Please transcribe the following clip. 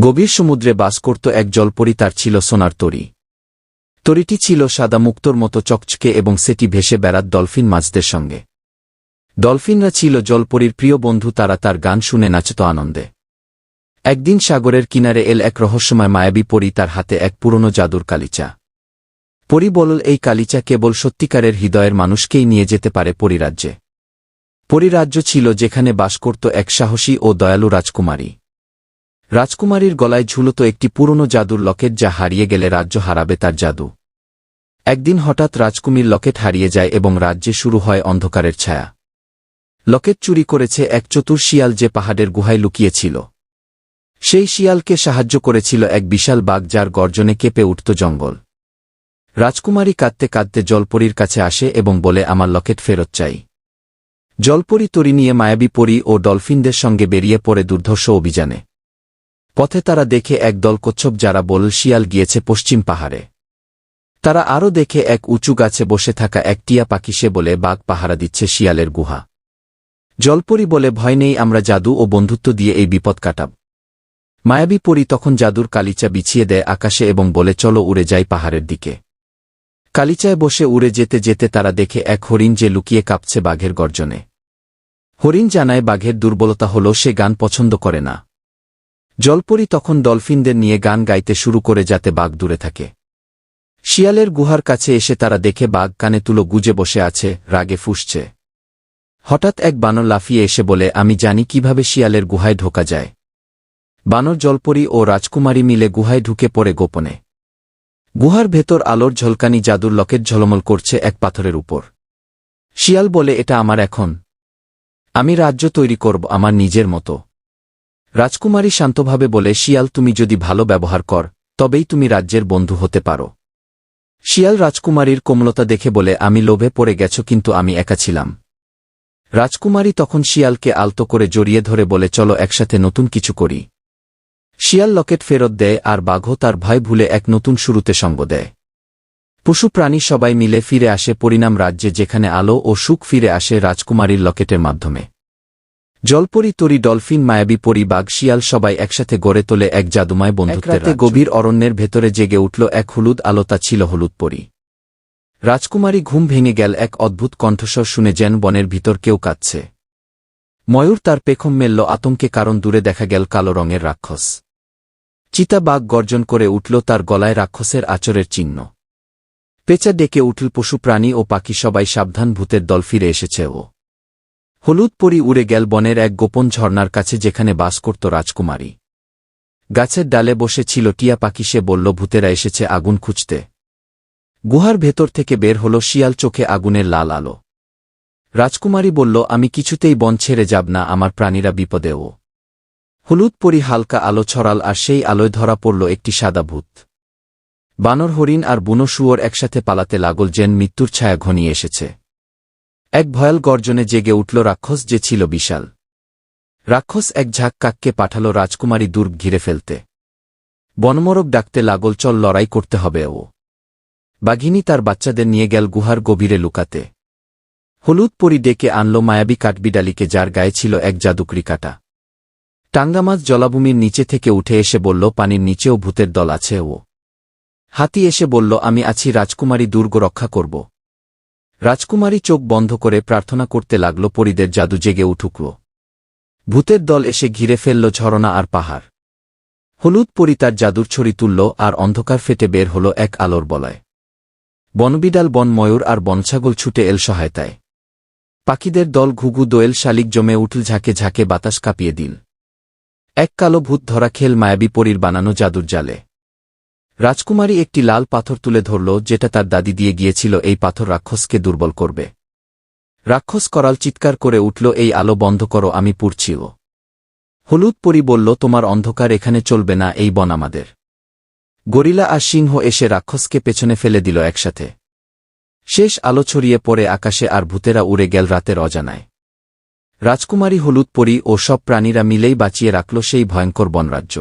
গভীর সমুদ্রে বাস করত এক জলপরি, তার ছিল সোনার তরি। তরিটি ছিল সাদা মুক্তোর মতো চকচকে এবং সেটি ভেসে বেড়াত ডলফিন মাছদের সঙ্গে। ডলফিনরা ছিল জলপরির প্রিয় বন্ধু, তারা তার গান শুনে নাচত আনন্দে। একদিন সাগরের কিনারে এল এক রহস্যময় মায়াবী পরী, তার হাতে এক পুরনো জাদুর কালিচা। পরি বলল, এই কালিচা কেবল সত্যিকারের হৃদয়ের মানুষকেই নিয়ে যেতে পারে পরিরাজ্যে। পরিরাজ্য ছিল যেখানে বাস করত এক সাহসী ও দয়ালু রাজকুমারী। রাজকুমারীর গলায় ঝুলত একটি পুরনো জাদুর লকেট যা হারিয়ে গেলে রাজ্য হারাবে তার জাদু। একদিন হঠাৎ রাজকুমির লকেট হারিয়ে যায় এবং রাজ্যে শুরু হয় অন্ধকারের ছায়া। লকেট চুরি করেছে এক চতুর শিয়াল যে পাহাড়ের গুহায় লুকিয়েছিল। সেই শিয়ালকে সাহায্য করেছিল এক বিশাল বাঘ যার গর্জনে কেঁপে উঠত জঙ্গল। রাজকুমারী কাঁদতে কাঁদতে জলপরীর কাছে আসে এবং বলে, আমার লকেট ফেরত চাই। জলপরি তরি নিয়ে মায়াবী পরী ও ডলফিনদের সঙ্গে বেরিয়ে পড়ে দুর্ধর্ষ অভিযানে। পথে তারা দেখে এক দল কচ্ছপ যারা বল শিয়াল গিয়েছে পশ্চিম পাহাড়ে। তারা আরও দেখে এক উঁচু গাছে বসে থাকা এক টিয়া পাখি সে বলে, বাঘ পাহারা দিচ্ছে শিয়ালের গুহা। জলপরি বলে, ভয় নেই, আমরা জাদু ও বন্ধুত্ব দিয়ে এই বিপদ কাটাব। মায়াবী পরি তখন জাদুর কালিচা বিছিয়ে দেয় আকাশে এবং বলে, চলো উড়ে যাই পাহাড়ের দিকে। কালিচায় বসে উড়ে যেতে যেতে তারা দেখে এক হরিণ যে লুকিয়ে কাঁপছে বাঘের গর্জনে। হরিণ জানায়, বাঘের দুর্বলতা হল, সে গান পছন্দ করে না। জলপরি তখন ডলফিনদের নিয়ে গান গাইতে শুরু করে যাতে বাঘ দূরে থাকে। শিয়ালের গুহার কাছে এসে তারা দেখে বাঘ কানে তুলো গুজে বসে আছে, রাগে ফুসছে। হঠাৎ এক বানর লাফিয়ে এসে বলে, আমি জানি কীভাবে শিয়ালের গুহায় ঢোকা যায় বানর জলপরি ও রাজকুমারী মিলে গুহায় ঢুকে পড়ে গোপনে। গুহার ভেতর আলোর ঝলকানি জাদুর লকেট ঝলমল করছে এক পাথরের উপর। শিয়াল বলে, এটা আমার এখন। আমি রাজ্য তৈরি করব, আমার নিজের মতো। রাজকুমারী শান্তভাবে বলে, শিয়াল, তুমি যদি ভালো ব্যবহার কর, তবেই তুমি রাজ্যের বন্ধু হতে পারো। শিয়াল রাজকুমারীর কোমলতা দেখে বলে, আমি লোভে পড়ে গেছ, কিন্তু আমি একা ছিলাম। রাজকুমারী তখন শিয়ালকে আলতো করে জড়িয়ে ধরে বলে, চলো একসাথে নতুন কিছু করি। শিয়াল লকেট ফেরত দেয়, আর বাঘও তার ভয় ভুলে এক নতুন শুরুতে সঙ্গ দেয়। পশু প্রাণী সবাই মিলে ফিরে আসে, পরিণাম রাজ্যে যেখানে আলো ও সুখ ফিরে আসে রাজকুমারীর লকেটের মাধ্যমে। জলপরি তরি ডলফিন মায়াবী পরি বাঘ শিয়াল সবাই একসাথে গড়ে তোলে এক জাদুময় বন্ধুত্বের গভীর অরণ্যের ভেতরে জেগে উঠল এক হলুদ আলোতা ছিল হলুদ পরি। রাজকুমারী ঘুম ভেঙে গেল এক অদ্ভুত কণ্ঠস্বর শুনে যেন বনের ভিতর কেউ কাঁদছে। ময়ূর তার পেখম মেলল আতঙ্কে কারণ দূরে দেখা গেল কালো রঙের রাক্ষস। চিতা বাঘ গর্জন করে উঠল তার গলায় রাক্ষসের আচরের চিহ্ন। পেঁচা ডেকে উঠল পশু প্রাণী ও পাখি সবাই সাবধান ভূতের দল ফিরে এসেছে ও। হলুদ পরি উড়ে গেল বনের এক গোপন ঝর্ণার কাছে যেখানে বাস করত রাজকুমারী। গাছের ডালে বসে ছিল টিয়া পাখি, সে বলল, ভূতেরা এসেছে আগুন খুঁজতে। গুহার ভেতর থেকে বের হল শিয়াল, চোখে আগুনের লাল আলো। রাজকুমারী বলল, আমি কিছুতেই বন ছেড়ে যাব না, আমার প্রাণীরা বিপদেও। হলুদ পরি হালকা আলো ছড়াল আর সেই আলোয় ধরা পড়ল একটি সাদা ভূত। বানর, হরিণ আর বুনো শুয়োর একসাথে পালাতে লাগল, যেন মৃত্যুর ছায়া ঘনিয়ে এসেছে। এক ভয়াল গর্জনে জেগে উঠল রাক্ষস যে ছিল বিশাল। রাক্ষস এক ঝাঁক কাককে পাঠালো রাজকুমারী দুর্গ ঘিরে ফেলতে। বনমরক ডাকতে লাগল, চল লড়াই করতে হবে ও। বাঘিনী তার বাচ্চাদের নিয়ে গেল গুহার গভীরে লুকাতে। হলুদ পরি ডেকে আনল মায়াবী কাঠবিডালিকে, যার গায়ে ছিল এক জাদুকরি কাটা। টাঙ্গামাছ জলাভূমির নিচে থেকে উঠে এসে বলল, পানির নিচেও ভূতের দল আছে ও। হাতি এসে বলল, আমি আছি, রাজকুমারী দুর্গ রক্ষা করব। রাজকুমারী চোখ বন্ধ করে প্রার্থনা করতে লাগল, পরিদের জাদু জেগে উঠুকল ভূতের দল এসে ঘিরে ফেলল ঝরনা আর পাহাড়। হলুদ পরি তার জাদুর ছড়ি তুলল আর অন্ধকার ফেটে বের হল এক আলোর বলয়। বনবিডাল বন ময়ূর আর বনছাগল ছুটে এল সহায়তায়। পাখিদের দল ঘুঘু দোয়েল শালিক জমে উঠল ঝাঁকে ঝাঁকে বাতাস কাঁপিয়ে দিল। এক কালো ভূত ধরা খেল মায়াবী পরীর বানানো জাদুর জালে। রাজকুমারী একটি লাল পাথর তুলে ধরল, যেটা তার দাদি দিয়ে গিয়েছিল, এই পাথর রাক্ষসকে দুর্বল করবে। রাক্ষস করাল চিৎকার করে উঠল, এই আলো বন্ধ করো, আমি পুড়ছিও হলুদ পরি বলল, তোমার অন্ধকার এখানে চলবে না, এই বন আমাদের। গরিলা আর সিংহ এসে রাক্ষসকে পেছনে ফেলে দিল একসাথে। শেষ আলো ছড়িয়ে পড়ে আকাশে আর ভূতেরা উড়ে গেল রাতের অজানায়। রাজকুমারী হলুদ পরি ও সব প্রাণীরা মিলেই বাঁচিয়ে রাখল সেই ভয়ঙ্কর বনরাজ্য।